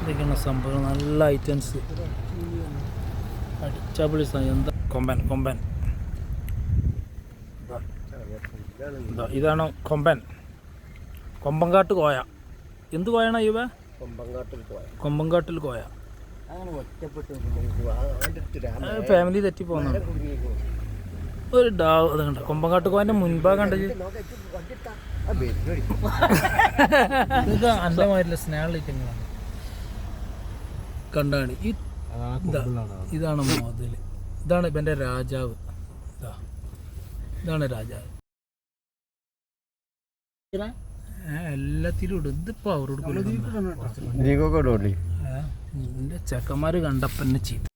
ഇതൊക്കെയാണ് സംഭവം നല്ല ഐറ്റംസ് അടിച്ചപൊളി എന്താ? കൊമ്പൻ കൊമ്പൻ. ഇതാ. ഇതാ, ഇതാണ് കൊമ്പൻ. കൊമ്പങ്കാട്ട് കോയ. എന്ത് കോയാണ് ഇവ? കൊമ്പങ്കാട്ടിൽ കോയ. കൊമ്പങ്കാട്ടിൽ കോയ. അങ്ങനെ ഒറ്റപ്പെട്ട് ഫാമിലി തെറ്റി പോകുന്നു ഒരു ഡാവ് അത് കണ്ട? കൊമ്പങ്കാട്ട് പോകാന്റെ മുൻപാ കണ്ടത് ഇത് അന്തമായിട്ടുള്ള മാതിരില്ല സ്നേഹം കണ്ടാണ്? ഈ ഇതാ ഇതാണ് മോതിൽ ഇതാണ് ഇവന്റെ രാജാവ്. ഇതാ ഇതാണ് രാജാവ്. എല്ലാത്തിലും ഇടും. ഇതിപ്പോ അവരോട് കൊടുക്കുന്നത് നീക്കൊക്കെ ചെക്കന്മാർ കണ്ടപ്പന്നെ ചീത്ത.